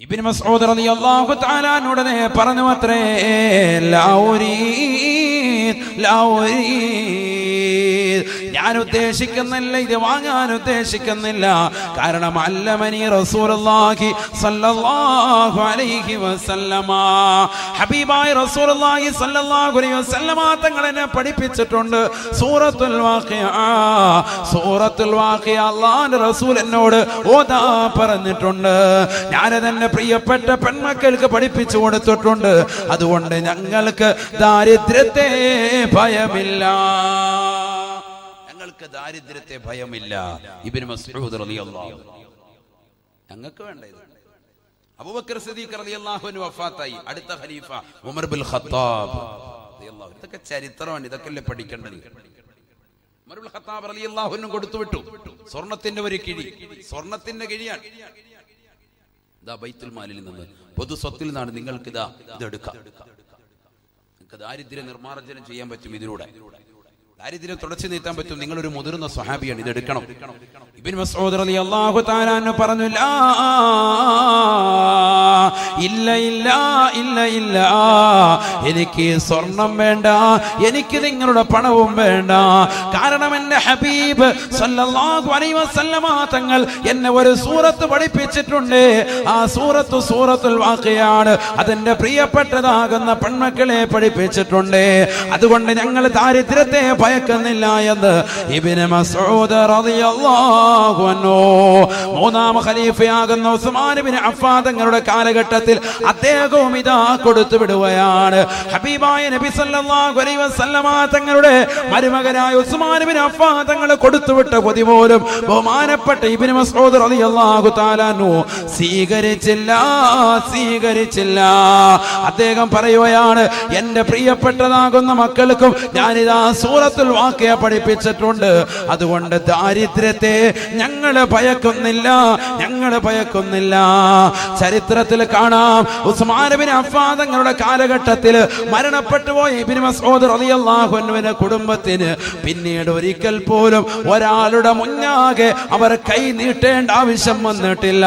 ഇബിന് മസ്ഊദ് റളിയല്ലാഹു തആല ഉടനെ പറഞ്ഞു അത്രേ ലൗരീ ഉരീദ് ലാ ഉരീദ് ഞാൻ ഉദ്ദേശിക്കുന്നില്ല ഇത് വാങ്ങാൻ ഉദ്ദേശിക്കുന്നില്ല. കാരണം അല്ലമനി റസൂലുള്ളാഹി സല്ലല്ലാഹു അലൈഹി വസല്ലമ. ഹബീബായ റസൂലുള്ളാഹി സല്ലല്ലാഹു അലൈഹി വസല്ലമ തങ്ങൾ എന്നെ പഠിപ്പിച്ചിട്ടുണ്ട്. സൂറത്തുൽ വാഖിയ. സൂറത്തുൽ വാഖിയ അല്ലാഹുവിന്റെ റസൂൽ എന്നോട് ഓതാ പറഞ്ഞിട്ടുണ്ട്. ഞാനത് എന്റെ പ്രിയപ്പെട്ട പെൺമക്കൾക്ക് പഠിപ്പിച്ചു കൊടുത്തിട്ടുണ്ട്. അതുകൊണ്ട് ഞങ്ങൾക്ക് ദാരിദ്ര്യത്തെ ഭയമില്ല. ഞങ്ങൾക്ക് ദാരിദ്ര്യത്തെ ഭയമില്ല. ഇബ്നു മസ്ഹൂദ് റളിയല്ലാഹു ഞങ്ങൾക്ക് വേണ്ട ഇത്. അബൂബക്കർ സിദ്ദീഖ് റളിയല്ലാഹു അൻഹു വഫാത്തായി. അടുത്ത ഖലീഫ ഉമർ ബിൻ ഖത്താബ് റളിയല്ലാഹു ഇതൊക്കെ ചരിത്രമാണ്. ഇതൊക്കെയല്ലേ പഠിക്കേണ്ടത്? ഉമർ ബിൻ ഖത്താബ് റളിയല്ലാഹു അൻഹു കൊടുത്തു വിട്ടു. സ്വർണത്തിന്റെ ഒരു കിഴി. സ്വർണത്തിന്റെ കിഴിയാണ്. ഇതാ ബൈത്തുൽ മാലിൽ നിന്ന്. പൊതു സ്വത്തിൽ നിന്നാണ് നിങ്ങൾക്ക് ഇതാ ഇതെടുക്കാം. നിങ്ങൾക്ക് ദാരിദ്ര്യ നിർമ്മാർജനം ചെയ്യാൻ പറ്റും ഇതിലൂടെ. ദാരിദ്ര്യം തുടച്ചു നീട്ടാൻ പറ്റും. നിങ്ങളൊരു മുതിർന്ന സ്വഹാബിയാണ്. ഇത് എടുക്കണം. ഇബിൻ മസ്ഊദ് റളിയല്ലാഹു തആല പറഞ്ഞു ഇല്ല ഇല്ല ഇല്ല ഇല്ല. എനിക്ക് സ്വർണം വേണ്ട. എനിക്ക് നിങ്ങളുടെ പണവും വേണ്ട. കാരണം എന്റെ ഹബീബ് സല്ലല്ലാഹു അലൈഹി വസല്ലമ തങ്ങൾ എന്നെ ഒരു സൂറത്ത് പഠിപ്പിച്ചിട്ടുണ്ട്. ആ സൂറത്ത് സൂറത്തുൽ വാഖിയാണ്. അതെന്റെ പ്രിയപ്പെട്ടതാകുന്ന പെൺമക്കളെ പഠിപ്പിച്ചിട്ടുണ്ട്. അതുകൊണ്ട് ഞങ്ങൾ ദാരിദ്ര്യത്തെ ഭയക്കുന്നില്ല എന്ന് ഇബ്നു അൻഹു മൂന്നാം ഖലീഫയാകുന്ന ഉസ്മാൻ അഫ്ഫാൻ കാലഘട്ടത്തിൽ അദ്ദേഹവും ഇതാ കൊടുത്തു വിടുകയാണ്. ഹബീബായ നബി സല്ലല്ലാഹു അലൈഹി വസല്ലമ തങ്ങളുടെ മരുമകനായ ഉസ്മാൻ അഫ്ഫാൻ തങ്ങൾ കൊടുത്തുവിട്ട പൊതി പോലും ബഹുമാനപ്പെട്ട ഇബ്നു മസ്ഊദ് റളിയല്ലാഹു തആല അൻഹു സ്വീകരിച്ചില്ല സ്വീകരിച്ചില്ല. അദ്ദേഹം പറയുകയാണ് എന്റെ പ്രിയപ്പെട്ടതാകുന്ന മക്കൾക്കും ഞാനിതാ സൂറത്തുൽ വാക്കിയ പഠിപ്പിച്ചിട്ടുണ്ട്. അതുകൊണ്ട് ദാരിദ്ര്യത്തെ ഞങ്ങൾ ഭയക്കുന്നില്ല. ഞങ്ങൾ ഭയക്കുന്നില്ല. ചരിത്രത്തിൽ കാണാം. ഉസ്മാനബിൻ അഫാദങ്ങളുടെ കാലഘട്ടത്തിൽ മരണപ്പെട്ടു പോയ അൻഹുവിന്റെ കുടുംബത്തിന് പിന്നീട് ഒരിക്കൽ പോലും ഒരാളുടെ മുന്നാകെ അവർ കൈ നീട്ടേണ്ട ആവശ്യം വന്നിട്ടില്ല.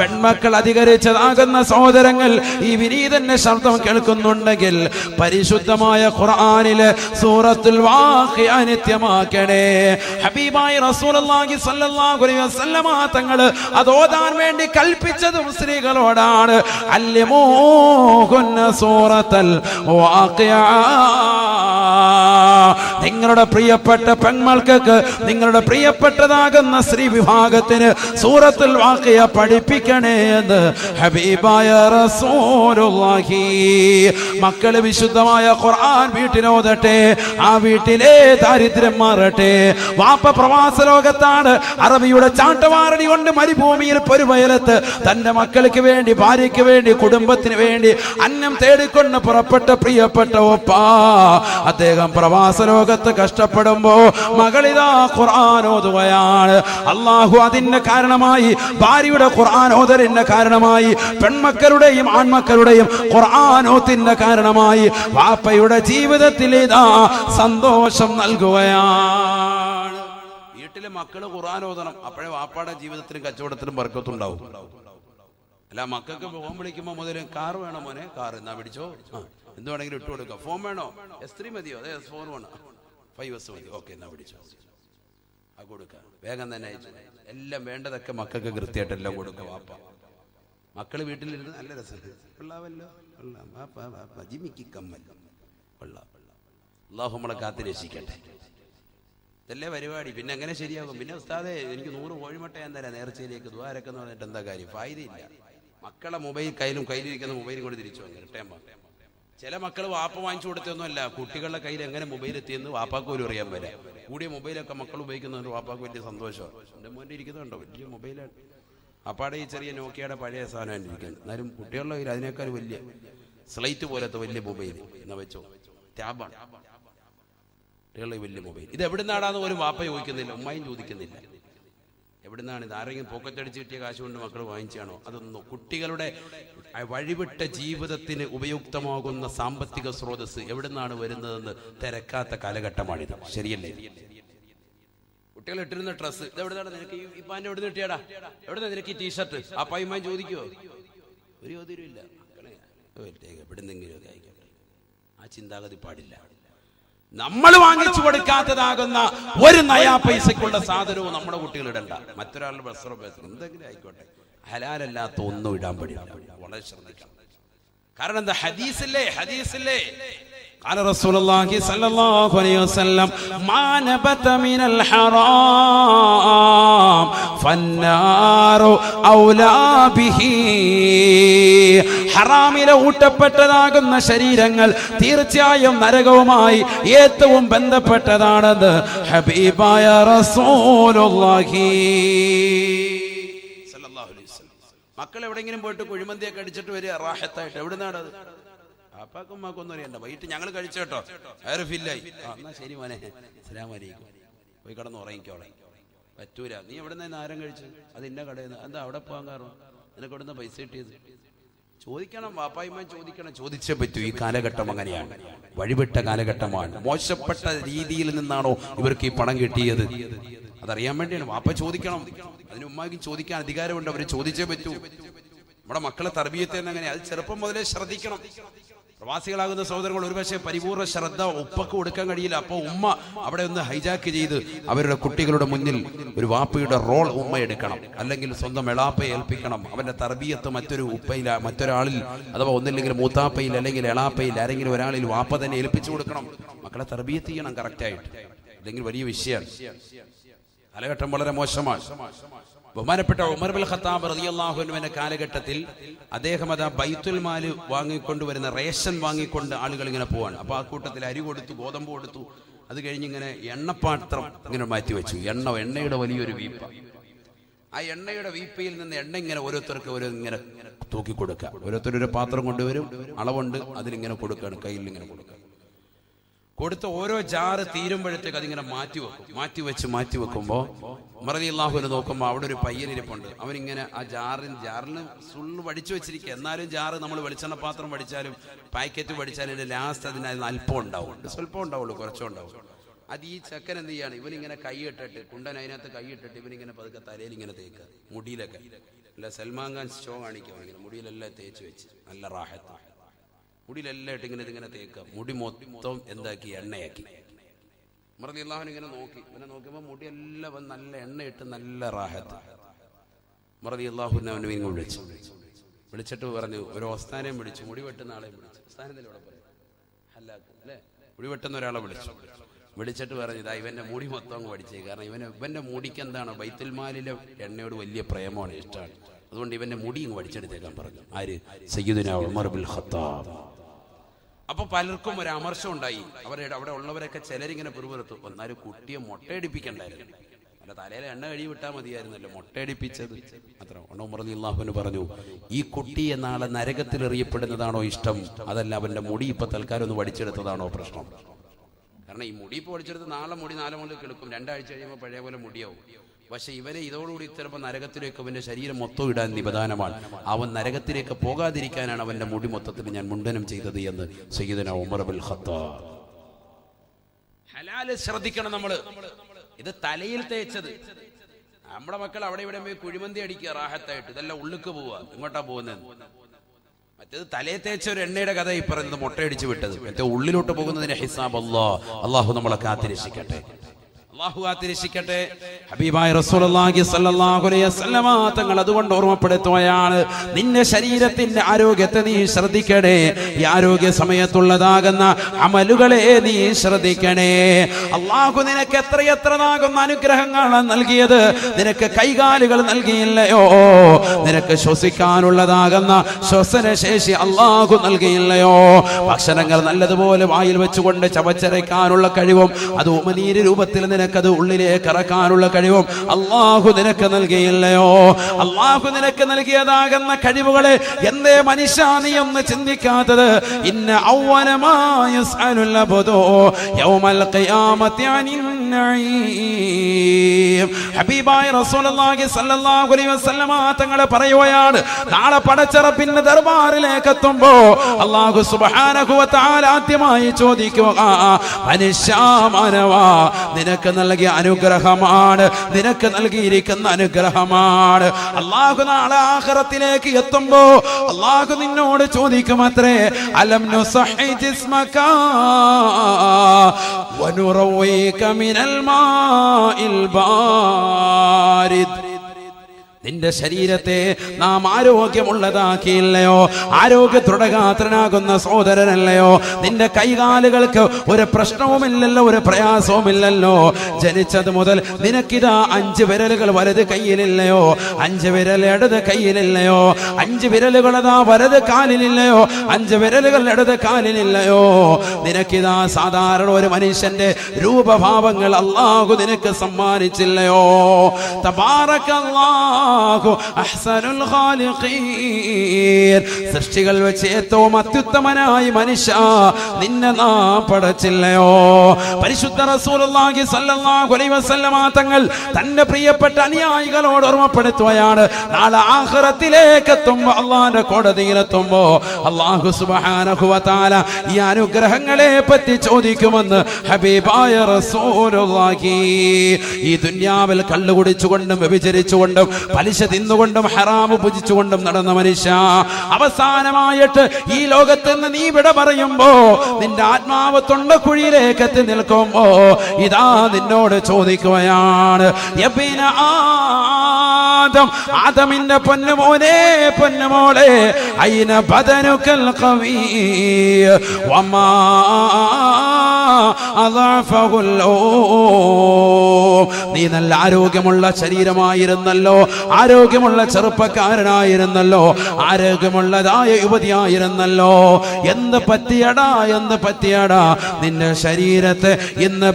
പെൺമക്കൾ അധികരിച്ചതാകുന്ന സഹോദരങ്ങൾ ഈ വിനീതന്റെ ശബ്ദം കേൾക്കുന്നുണ്ടെങ്കിൽ പരിശുദ്ധമായ ഖുർആാനിലെ സൂറത്തുൽ വാഖിയ അനിത്യമാക്കണേ. ഹബീബായ റസൂലുള്ളാഹി സ്വല്ലല്ലാഹു അലൈഹി വസല്ലമ തങ്ങൾ അത് ഓതാൻ വേണ്ടി കൽപ്പിച്ചതും സ്ത്രീകളോടാണ്. അല്യമോഹുന്ന സൂറത്തൽ നിങ്ങളുടെ പ്രിയപ്പെട്ട പെൺമക്കൾക്ക് നിങ്ങളുടെ പ്രിയപ്പെട്ടതാകുന്ന സ്ത്രീ വിഭാഗത്തിന് സൂറത്തിൽ വാക്കിയ പഠിപ്പിക്കണേ എന്ന് ഹബീബായ റസൂലുള്ളാഹി. മക്കൾ വിശുദ്ധമായ ഖുർആൻ വീട്ടിലോതട്ടെ. ആ വീട്ടിലെ ദാരിദ്ര്യം മാറട്ടെ. വാപ്പ പ്രവാസ ലോകത്താണ്. അറബിയുടെ ചാട്ടവാറടി കൊണ്ട് മരുഭൂമിയിൽ പൊരുവയലത്ത് തന്റെ മക്കൾക്ക് വേണ്ടി ഭാര്യയ്ക്ക് വേണ്ടി കുടുംബത്തിന് വേണ്ടി അന്നം തേടിക്കൊണ്ട് പുറപ്പെട്ട പ്രിയപ്പെട്ട ഒപ്പ അദ്ദേഹം പ്രവാസ ലോകത്ത് കഷ്ടപ്പെടുമ്പോ മകളിതാ ഖുർആൻ ഓതുകയാണ്. അള്ളാഹു അതിന്റെ കാരണമായി ഭാര്യയുടെ ഖുർആൻ ഓതലിന്റെ കാരണമായി പെൺമക്കളുടെയും ആൺമക്കളുടെയും ഖുർആാനോത്തിന്റെ കാരണമായി വാപ്പയുടെ ജീവിതത്തിൽ ഇതാ സന്തോഷം നൽകുകയാണ്. വീട്ടിലെ മക്കൾ ഖുർആൻ ഓതണം. അപ്പോഴേ വാപ്പാടെ ജീവിതത്തിലും കച്ചവടത്തിലും വർക്കത്തുണ്ടാവും അല്ല മക്കൾക്ക് ഫോൺ വിളിക്കുമ്പോ മുതൽ കാർ വേണോ മോനെ? കാർ എന്നാ പിടിച്ചോ? എന്ത് വേണമെങ്കിലും ഇട്ട് കൊടുക്കാം. ഫോൺ വേണോ? എസ് ത്രീ മതിയോ? അതെ എസ് വേണോ. ഫൈവ് എസ് മതി. ഓക്കെ എന്നാ പിടിച്ചോ. ആ കൊടുക്ക. വേഗം തന്നെ എല്ലാം വേണ്ടതൊക്കെ മക്കൾക്ക് കൃത്യമായിട്ട് എല്ലാം കൊടുക്കുക വാപ്പ. മക്കൾ വീട്ടിലിരുന്ന് നല്ല രസം കൊള്ളാവല്ലോ കൊള്ളാം വാപ്പ വാപ്പ. ജിമിക്ക് കമ്മൽ. കൊള്ളാം അള്ളാഹു നമ്മളെ കാത്ത് രക്ഷിക്കട്ടെ. ഇതല്ലേ പരിപാടി? പിന്നെ എങ്ങനെ ശരിയാകും? പിന്നെ ഉസ്താദെ എനിക്ക് നൂറ് കോഴിമുട്ട ഞാൻ തരാം. നേർച്ചയിലേക്ക് ദ്വാരൊക്കെ എന്ന് പറഞ്ഞിട്ട് എന്താ കാര്യം? ഫായതയില്ല മക്കളെ മൊബൈൽ കയ്യിലും കയ്യിലിരിക്കുന്ന മൊബൈൽ കൊണ്ട് തിരിച്ചു വന്നു. ചില മക്കൾ വാപ്പ വാങ്ങിച്ചു കൊടുത്തൊന്നുമല്ല. കുട്ടികളുടെ കയ്യിൽ എങ്ങനെ മൊബൈൽ എത്തിയെന്ന് വാപ്പാക്ക് പോലും അറിയാൻ വരെ കൂടിയ മൊബൈലൊക്കെ മക്കൾ ഉപയോഗിക്കുന്നതുകൊണ്ട് വാപ്പാക്ക് വലിയ സന്തോഷമാണ്. എന്റെ മോന്റെ ഇരിക്കുന്നുണ്ടോ? വലിയ മൊബൈലാണ്. അപ്പാടെ ഈ ചെറിയ നോക്കിയുടെ പഴയ സാധനം ഇരിക്കുന്നത് എന്നാലും കുട്ടികളുടെ കയ്യിൽ അതിനേക്കാൾ വലിയ സ്ലൈറ്റ് പോലത്തെ വലിയ മൊബൈൽ എന്നാ വെച്ചോ. ടാബാണ്. കുട്ടികളുടെ വലിയ മൊബൈൽ. ഇത് എവിടെ നിന്നാണെന്ന് ഒരു വാപ്പ ചോദിക്കുന്നില്ല ഉമ്മയും ചോദിക്കുന്നില്ല. എവിടുന്നാണ് ഇത്? ആരെങ്കിലും പോക്കറ്റടിച്ച് കിട്ടിയ കാശ് കൊണ്ട് മക്കൾ വാങ്ങിച്ചാണോ? അതൊന്നും കുട്ടികളുടെ വഴിവിട്ട ജീവിതത്തിന് ഉപയുക്തമാകുന്ന സാമ്പത്തിക സ്രോതസ് എവിടുന്നാണ് വരുന്നതെന്ന് തിരക്കാത്ത കാലഘട്ടമാണിത്. ശരിയല്ലേ? കുട്ടികൾ ഇട്ടിരുന്ന ഡ്രസ്സ് ഇത് നിനക്ക്? ഈ പാന്റെ എവിടെ നിന്ന് കിട്ടിയാടാ? എവിടെ നിനക്ക് ഈ ടീഷർട്ട് ആ പൈമാൻ ചോദിക്കുവോ? ഒരു ചോദ്യം ഇല്ല. മക്കളെ എവിടുന്നെങ്കിലുമൊക്കെ ആയിക്കോട്ടെ ആ ചിന്താഗതി പാടില്ല. നമ്മൾ വാങ്ങിച്ചു കൊടുക്കാത്തതാകുന്ന ഒരു നയാ പൈസക്കുള്ള സാധനവും നമ്മുടെ കുട്ടികൾ ഇടണ്ട മറ്റൊരാളുടെ വസ്ത്രം എന്തെങ്കിലും ആയിക്കോട്ടെ ഹലാലല്ലാത്ത ഒന്നും ഇടാൻ പാടില്ല വളരെ ശ്രദ്ധിക്കണം കാരണം എന്താ ഹദീസില്ലേ ഹദീസില്ലേ قال رسول الله صلى الله عليه وسلم ما نبت من الحرام فالنار أولى به ഹറാമിലെ ഊട്ടപ്പെട്ടതാകുന്ന ശരീരങ്ങൾ തീർച്ചയായും നരകവുമായി ഏറ്റവും ബന്ധപ്പെട്ടതാണെന്ന് ഹബീബായ റസൂലുള്ളാഹി. മക്കൾ എവിടെങ്കിലും പോയിട്ട് കുഴിമന്തിയൊക്കെ അടിച്ചിട്ട് വരിക റാഹത്തായിട്ട്. എവിടെ അത്? അപ്പാക്കും ഉമ്മാക്കൊന്നും അറിയണ്ട. വൈകിട്ട് ഞങ്ങൾ കഴിച്ചു കേട്ടോ. വേറെ ഫില്ലായി എന്നാ ശരി മോനെ. അലൈക്കും. പോയി കിടന്ന് ഉറങ്ങിക്കോളെ. പറ്റൂല. നീ എവിടെ നിന്ന് ആരം കഴിച്ചു അത് ഇന്ന കടയിൽ നിന്ന് എന്താ അവിടെ പോകാൻ കാരണം? നിനക്ക് എവിടെ നിന്ന് പൈസ കിട്ടിയത്? ചോദിക്കണം വാപ്പായ്മ ചോദിക്കണം ചോദിച്ചേ പറ്റൂ. ഈ കാലഘട്ടം അങ്ങനെയാണ്. വഴിപെട്ട കാലഘട്ടമാണ്. മോശപ്പെട്ട രീതിയിൽ നിന്നാണോ ഇവർക്ക് ഈ പണം കിട്ടിയത്? അതറിയാൻ വേണ്ടിയാണ്. വാപ്പ ചോദിക്കണം. അതിന് ഉമ്മാക്കും ചോദിക്കാൻ അധികാരമുണ്ട്. അവർ ചോദിച്ചേ പറ്റൂ. നമ്മുടെ മക്കളെ തർബീയത്തെ അങ്ങനെ അത് ചെറുപ്പം മുതലേ ശ്രദ്ധിക്കണം. പ്രവാസികളാകുന്ന സഹോദരങ്ങൾ ഒരുപക്ഷെ പരിപൂർണ ശ്രദ്ധ ഉപ്പക്ക് കൊടുക്കാൻ കഴിയില്ല. അപ്പോൾ ഉമ്മ അവിടെ ഒന്ന് ഹൈജാക്ക് ചെയ്ത് അവരുടെ കുട്ടികളുടെ മുന്നിൽ ഒരു വാപ്പയുടെ റോൾ ഉമ്മ എടുക്കണം. അല്ലെങ്കിൽ സ്വന്തം എളാപ്പയെ ഏൽപ്പിക്കണം. അവന്റെ തർബീയത്ത് മറ്റൊരു ഉപ്പയിൽ മറ്റൊരാളിൽ അഥവാ ഒന്നില്ലെങ്കിൽ മൂത്താപ്പയിൽ അല്ലെങ്കിൽ എളാപ്പയിൽ ആരെങ്കിലും ഒരാളിൽ വാപ്പ തന്നെ ഏൽപ്പിച്ചു കൊടുക്കണം. മക്കളെ തർബീയത്ത് ചെയ്യണം കറക്റ്റായിട്ട് അല്ലെങ്കിൽ വലിയ വിഷയമാണ് കാലഘട്ടം വളരെ മോശമാണ്. ബഹുമാനപ്പെട്ട ഉമർ ബിൽ ഖത്താബ് റളിയല്ലാഹുവിന്റെ കാലഘട്ടത്തിൽ അദ്ദേഹം അത് ബൈത്തുൽ മാൽ വാങ്ങിക്കൊണ്ടുവരുന്ന റേഷൻ വാങ്ങിക്കൊണ്ട് ആളുകൾ ഇങ്ങനെ പോവാണ്. അപ്പൊ ആ കൂട്ടത്തിൽ അരി കൊടുത്തു ഗോതമ്പ് കൊടുത്തു. അത് കഴിഞ്ഞ് ഇങ്ങനെ എണ്ണപ്പാത്രം ഇങ്ങനെ മാറ്റി വെച്ചു എണ്ണ എണ്ണയുടെ വലിയൊരു വീപ്പ. ആ എണ്ണയുടെ വീപ്പയിൽ നിന്ന് എണ്ണ ഇങ്ങനെ ഓരോരുത്തർക്ക് ഓരോ ഇങ്ങനെ തൂക്കി കൊടുക്കുക ഓരോരുത്തരൊരു പാത്രം കൊണ്ടുവരും അളവുണ്ട് അതിലിങ്ങനെ കൊടുക്കുകയാണ് കയ്യിൽ ഇങ്ങനെ കൊടുക്കുക. കൊടുത്ത ഓരോ ജാറ് തീരുമ്പോഴത്തേക്ക് അതിങ്ങനെ മാറ്റി വെക്കും. മാറ്റി വെച്ച് മാറ്റി വെക്കുമ്പോൾ മറതി അള്ളാഹുവിനെ നോക്കുമ്പോൾ അവിടെ ഒരു പയ്യനിരിപ്പുണ്ട്. അവനിങ്ങനെ ആ ജാറിൻ ജാറിന് സുള്ള് വടിച്ചു വെച്ചിരിക്കുക എന്നാലും ജാറ് നമ്മൾ വെളിച്ചെണ്ണ പാത്രം വടിച്ചാലും പാക്കറ്റ് വടിച്ചാലും എന്റെ ലാസ്റ്റ് അതിനായി അതിന് അല്പം ഉണ്ടാവും. സ്വല്പം ഉണ്ടാവുള്ളൂ കുറച്ചും ഉണ്ടാവും അത് ഈ ചക്കൻ എന്ത് ചെയ്യാണ്? ഇവനിങ്ങനെ കൈ ഇട്ടിട്ട് കുണ്ടൻ അതിനകത്ത് കൈ ഇട്ടിട്ട് ഇവനിങ്ങനെ പതുക്കെ തലയിൽ ഇങ്ങനെ തേക്കുക. മുടിയിലൊക്കെ. അല്ല സൽമാൻ ഖാൻ ഷോ കാണിക്കുക മുടിയിലെല്ലാം തേച്ച് വെച്ച്. നല്ല റാഹത്ത് മുടിയിലെല്ലാം ഇട്ട് ഇങ്ങനെ ഇതിങ്ങനെ തേക്കുക. മുടി മൊത്തം എന്താക്കി? എണ്ണയാക്കി. മറതി അള്ളാഹുൻ ഇങ്ങനെ നോക്കി. ഇങ്ങനെ നോക്കിയപ്പോൾ മുടിയെല്ലാം നല്ല എണ്ണയിട്ട് നല്ല റാഹത്ത്. മറതി അള്ളാഹുൻ അവനെ ഇങ്ങനെ വിളിച്ചു. വിളിച്ചിട്ട് പറഞ്ഞു ഒരു ഓസ്ഥാനെയും വിളിച്ചു. മുടി വെട്ടുന്ന ആളെയും വിളിച്ചു. ഓസ്ഥാനത്തിൽ ഇവിടെ പറയും അല്ലേ? മുടി വെട്ടുന്ന ഒരാളെ വിളിച്ചു. വിളിച്ചിട്ട് പറഞ്ഞു ഇതാ ഇവന്റെ മുടി മൊത്തം അങ്ങ് പഠിച്ചേ കാരണം ഇവന് ഇവന്റെ മുടിക്ക് എന്താണ്? ബൈത്തുൽമാലിലെ എണ്ണയോട് വലിയ പ്രേമമാണ് ഇഷ്ടമാണ്. അതുകൊണ്ട് ഇവന്റെ മുടി ഇങ്ങ് പഠിച്ചെടുത്തേക്കാൻ പറഞ്ഞു. ആര്? സയ്യിദുനാ ഉമർ ബിൽ ഖത്താബ്. അപ്പൊ പലർക്കും ഒരു അമർശം ഉണ്ടായി. അവരുടെ അവിടെ ഉള്ളവരൊക്കെ ചിലരിങ്ങനെ പിറുപിറുത്തു. എന്നാലും കുട്ടിയെ മുട്ടയടിപ്പിക്കണ്ടായിരുന്നു. അവരുടെ തലയിൽ എണ്ണ കഴി വിട്ടാൽ മതിയായിരുന്നല്ലോ മുട്ടയടിപ്പിച്ചത്. അത്ര ഉണമുറതി അള്ളാഹുവിന് പറഞ്ഞു ഈ കുട്ടിയെ നാളെ നരകത്തിൽ എറിയപ്പെടുന്നതാണോ ഇഷ്ടം? അതല്ല അവന്റെ മുടി ഇപ്പൊ തൽക്കാലം ഒന്ന് വടിച്ചെടുത്തതാണോ പ്രശ്നം? കാരണം ഈ മുടി ഇപ്പോൾ വടിച്ചെടുത്ത് നാളെ മുടി നാളെ മുതൽ കിടക്കും രണ്ടാഴ്ച കഴിയുമ്പോൾ പഴയ പോലെ മുടിയാവും. പക്ഷെ ഇവരെ ഇതോടുകൂടി ചിലപ്പോൾ നരകത്തിലേക്ക് അവന്റെ ശരീരം മൊത്തം ഇടാൻ നിബദാനമാണ് അവൻ നരകത്തിലേക്ക് പോകാതിരിക്കാനാണ് അവന്റെ മുടി മൊത്തത്തിൽ ഞാൻ മുണ്ടനം ചെയ്തത് എന്ന് സയ്യിദന ഉമർ അബുൽ ഹലാൽ ശ്രദ്ധിക്കണം നമ്മൾ ഇത് തലയിൽ തേച്ചത്. നമ്മുടെ മക്കൾ അവിടെ ഇവിടെ പോയി കുഴിമന്തി അടിക്കുക റാഹത്തായിട്ട്. ഇതെല്ലാം ഉള്ളുക്ക് പോവുക. ഇങ്ങോട്ടാ പോകുന്നത്? മറ്റേത് തലയെ തേച്ച ഒരു എണ്ണയുടെ കഥ ഈ പറയുന്നത് മുട്ടയടിച്ച് വിട്ടത്. മറ്റേ ഉള്ളിലോട്ട് പോകുന്നതിന് ഹിസാബ് അള്ളാഹു നമ്മളെ കാത്തിരക്ഷിക്കട്ടെ. അള്ളാഹു കാത്തിരക്ഷിക്കട്ടെ. ഹബീബായ റസൂലുള്ളാഹി സ്വല്ലല്ലാഹു അലൈഹി വസല്ലമ തങ്ങൾ അതുകൊണ്ട് ഓർമ്മപ്പെടുത്തുകയാണ് നിന്റെ ശരീരത്തിന്റെ ആരോഗ്യത്തെ നീ ശ്രദ്ധിക്കണേ ഈ ആരോഗ്യ സമയത്തുള്ളതാകുന്ന അമലുകളെ നീ ശ്രദ്ധിക്കണേ. അള്ളാഹു നിനക്ക് എത്രയെത്രതാകുന്ന അനുഗ്രഹങ്ങളാണ് നൽകിയത്? നിനക്ക് കൈകാലുകൾ നൽകിയില്ലയോ? നിനക്ക് ശ്വസിക്കാനുള്ളതാകുന്ന ശ്വസനശേഷി അള്ളാഹു നൽകിയില്ലയോ? ഭക്ഷണങ്ങൾ നല്ലതുപോലെ വായിൽ വെച്ചുകൊണ്ട് ചവച്ചരയ്ക്കാനുള്ള കഴിവും അത് ഉമനീര് രൂപത്തിൽ നിനക്കത് ഉള്ളിലേക്ക് ഇറക്കാനുള്ള കഴിവും. അള്ളാഹു നിനക്ക് നൽകിയില്ലയോ? അള്ളാഹു നിനക്ക് നൽകിയതാകുന്ന കഴിവുകളെ എന്തേ മനുഷ്യ നീ ഒന്ന് ചിന്തിക്കാത്തത്? ഇന്ന ഔവനമായ യൗമൽ ഖിയാമത്തി النعيم ഹബീബായ റസൂലുള്ളാഹി സ്വല്ലല്ലാഹു അലൈഹി വസല്ലമ തങ്ങളെ പറയുകയാണ് നാളെ പടച്ചറപ്പിന്റെ ദർബാറിലേക്ക് എത്തുമ്പോ അല്ലാഹു സുബ്ഹാനഹു വ തആല ആദ്യമായി ചോദിക്കുക മനുഷ്യ മാനവാ നിനക്ക് നൽകിയ അനുഗ്രഹമാണ് നിനക്ക് നൽകിയിരിക്കുന്ന അനുഗ്രഹമാണ് അള്ളാഹു നാളെ ആഖിറത്തിലേക്ക് എത്തുമ്പോ അള്ളാഹു നിന്നോട് ചോദിക്കുമത്രേ അലം നുസഹി ജിസ്മക വനുറവീക من الماء البارد. നിന്റെ ശരീരത്തെ നാം ആരോഗ്യമുള്ളതാക്കിയില്ലയോ? ആരോഗ്യ ദൃഢഗാത്രനാകുന്ന സഹോദരനല്ലയോ? നിന്റെ കൈകാലുകൾക്ക് ഒരു പ്രശ്നവുമില്ലല്ലോ ഒരു പ്രയാസവുമില്ലല്ലോ. ജനിച്ചത് മുതൽ നിനക്കിതാ അഞ്ച് വിരലുകൾ വലത് കയ്യിലില്ലയോ അഞ്ച് വിരൽ ഇടത് കയ്യിലില്ലയോ അഞ്ച് വിരലുകൾ അതാ വലത് കാലിലില്ലയോ? അഞ്ച് വിരലുകൾ ഇടത് കാലിലില്ലയോ? നിനക്കിതാ സാധാരണ ഒരു മനുഷ്യന്റെ രൂപഭാവങ്ങൾ അള്ളാഹു നിനക്ക് സമ്മാനിച്ചില്ലയോ? തബാറക്കല്ലാഹു അഹ്സനുൽ ഖാലിഖീൻ. സൃഷ്ടികൾ വെച്ച് ഏറ്റവും അത്യുത്തമനായി മനുഷ്യ നിന്നെ നാം പടച്ചില്ലയോ? പരിശുദ്ധ റസൂലുള്ളാഹി സല്ലല്ലാഹു അലൈഹി വസല്ലമ തങ്ങൾ തന്റെ പ്രിയപ്പെട്ട അനുയായികളോട് ഓർമ്മപ്പെടുത്തുകയാണ്. നാളെ ആഖിറത്തിലേക്ക് എത്തുമ്പോൾ അള്ളാഹിന്റെ കോടതിയിലെത്തുമ്പോ അള്ളാഹു സുബ്ഹാനഹു വ തആല ഈ അനുഗ്രഹങ്ങളെ പറ്റി ചോദിക്കുമെന്ന് ഹബീബായ റസൂലുള്ളാഹി. ഈ ദുന്യാവിൽ കള്ളുകുടിച്ചുകൊണ്ടും വ്യഭിചരിച്ചുകൊണ്ടും വ്യഭിചരിച്ചുകൊണ്ടും പലിശ തിന്നുകൊണ്ടും ഹറാമ് ഭുജിച്ചുകൊണ്ടും നടന്ന മനുഷ്യ. അവസാനമായിട്ട് ഈ ലോകത്ത് നിന്ന് നീ വിട പറയുമ്പോ നിന്റെ ആത്മാവ് തൊണ്ട കുഴിയിലേക്ക് എത്തി നിൽക്കുമ്പോ ഇതാ നിന്നോട് ചോദിക്കുകയാണ്. യബ്ന ആദം ആദമിന്റെ പൊന്നുമോനെ പൊന്നുമോളെ അയിന ബദനുക്കൽ കവി നീ നല്ല ആരോഗ്യമുള്ള ശരീരമായിരുന്നല്ലോ ആരോഗ്യമുള്ള ചെറുപ്പക്കാരനായിരുന്നല്ലോ ആരോഗ്യമുള്ളതായ യുവതിയായിരുന്നല്ലോ. എന്ത് പറ്റിയടാ എന്ത് പറ്റിയടാ നിന്റെ ശരീരത്തെ ഇന്ന്